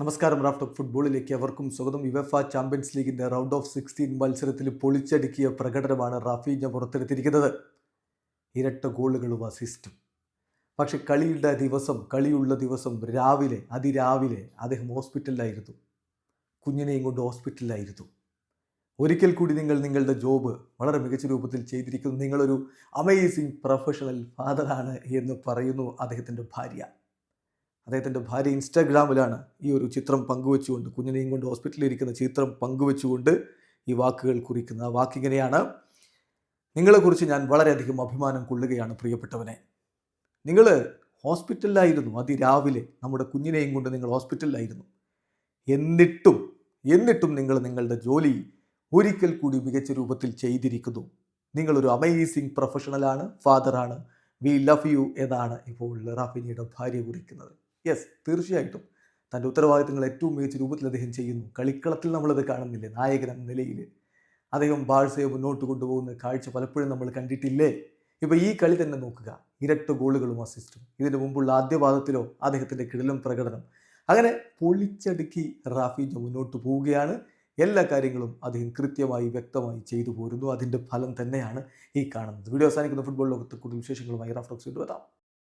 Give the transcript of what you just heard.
നമസ്കാരം റാഫ്റ്റ് ഫുട്ബോളിലേക്ക് അവർക്കും സ്വാഗതം. യുവഫ ചാമ്പ്യൻസ് ലീഗിന്റെ റൗണ്ട് ഓഫ് സിക്സ്റ്റീൻ മത്സരത്തിൽ പൊളിച്ചടുക്കിയ പ്രകടനമാണ് റാഫീഞ്ഞ പുറത്തെടുത്തിരിക്കുന്നത്. ഇരട്ട ഗോളുകളും അസിസ്റ്റും പക്ഷെ കളിയുടെ ദിവസം കളിയുള്ള ദിവസം രാവിലെ അതിരാവിലെ അദ്ദേഹം ഹോസ്പിറ്റലിലായിരുന്നു. കുഞ്ഞിനെയും കൊണ്ട് ഹോസ്പിറ്റലിലായിരുന്നു. ഒരിക്കൽ കൂടി നിങ്ങൾ നിങ്ങളുടെ ജോബ് വളരെ മികച്ച രൂപത്തിൽ ചെയ്തിരിക്കുന്നു. നിങ്ങളൊരു അമേസിങ് പ്രൊഫഷണൽ ഫാദറാണ് എന്ന് പറയുന്നു അദ്ദേഹത്തിന്റെ ഭാര്യ. അദ്ദേഹത്തിന്റെ ഭാര്യ ഇൻസ്റ്റാഗ്രാമിലാണ് ഈ ഒരു ചിത്രം പങ്കുവെച്ചുകൊണ്ട് കുഞ്ഞിനെയും കൊണ്ട് ഹോസ്പിറ്റലിൽ ഇരിക്കുന്ന ചിത്രം പങ്കുവെച്ചുകൊണ്ട് ഈ വാക്കുകൾ കുറിക്കുന്നത്. ആ വാക്കിങ്ങനെയാണ് നിങ്ങളെക്കുറിച്ച് ഞാൻ വളരെയധികം അഭിമാനം കൊള്ളുകയാണ് പ്രിയപ്പെട്ടവനെ. നിങ്ങൾ ഹോസ്പിറ്റലിലായിരുന്നു അതിരാവിലെ നമ്മുടെ കുഞ്ഞിനെയും കൊണ്ട് നിങ്ങൾ ഹോസ്പിറ്റലിലായിരുന്നു. എന്നിട്ടും എന്നിട്ടും നിങ്ങൾ നിങ്ങളുടെ ജോലി ഒരിക്കൽ കൂടി മികച്ച രൂപത്തിൽ ചെയ്തിരിക്കുന്നു. നിങ്ങളൊരു അമേസിങ് പ്രൊഫഷണലാണ് ഫാദറാണ്. വി ലവ് യു എന്നാണ് ഇപ്പോൾ റാഫിനിയുടെ ഭാര്യ കുറിക്കുന്നത്. യെസ് തീർച്ചയായിട്ടും. തന്റെ ഉത്തരവാദിത്തങ്ങൾ ഏറ്റവും മികച്ച രൂപത്തിൽ അദ്ദേഹം ചെയ്യുന്നു. കളിക്കളത്തിൽ നമ്മളത് കാണുന്നില്ലേ? നായകൻ എന്ന നിലയിൽ അദ്ദേഹം ബാഴ്സയെ മുന്നോട്ട് കൊണ്ടുപോകുന്ന കാഴ്ച പലപ്പോഴും നമ്മൾ കണ്ടിട്ടില്ലേ? ഇപ്പോൾ ഈ കളി തന്നെ നോക്കുക. ഇരട്ട ഗോളുകളും അസിസ്റ്റും ഇതിന് മുമ്പുള്ള ആദ്യപാദത്തിലോ അദ്ദേഹത്തിന്റെ കിടലും പ്രകടനം. അങ്ങനെ പൊളിച്ചടുക്കി റാഫീജ മുന്നോട്ട് പോവുകയാണ്. എല്ലാ കാര്യങ്ങളും അദ്ദേഹം കൃത്യമായി വ്യക്തമായി ചെയ്തു പോരുന്നു. അതിന്റെ ഫലം തന്നെയാണ് ഈ കാണുന്നത്. വീഡിയോ അവസാനിക്കുന്ന ഫുട്ബോൾ ലോകത്ത് കൂടുതൽ വിശേഷങ്ങളുമായി റാഫ്റ്റോക്സ് കൊണ്ടുവരാം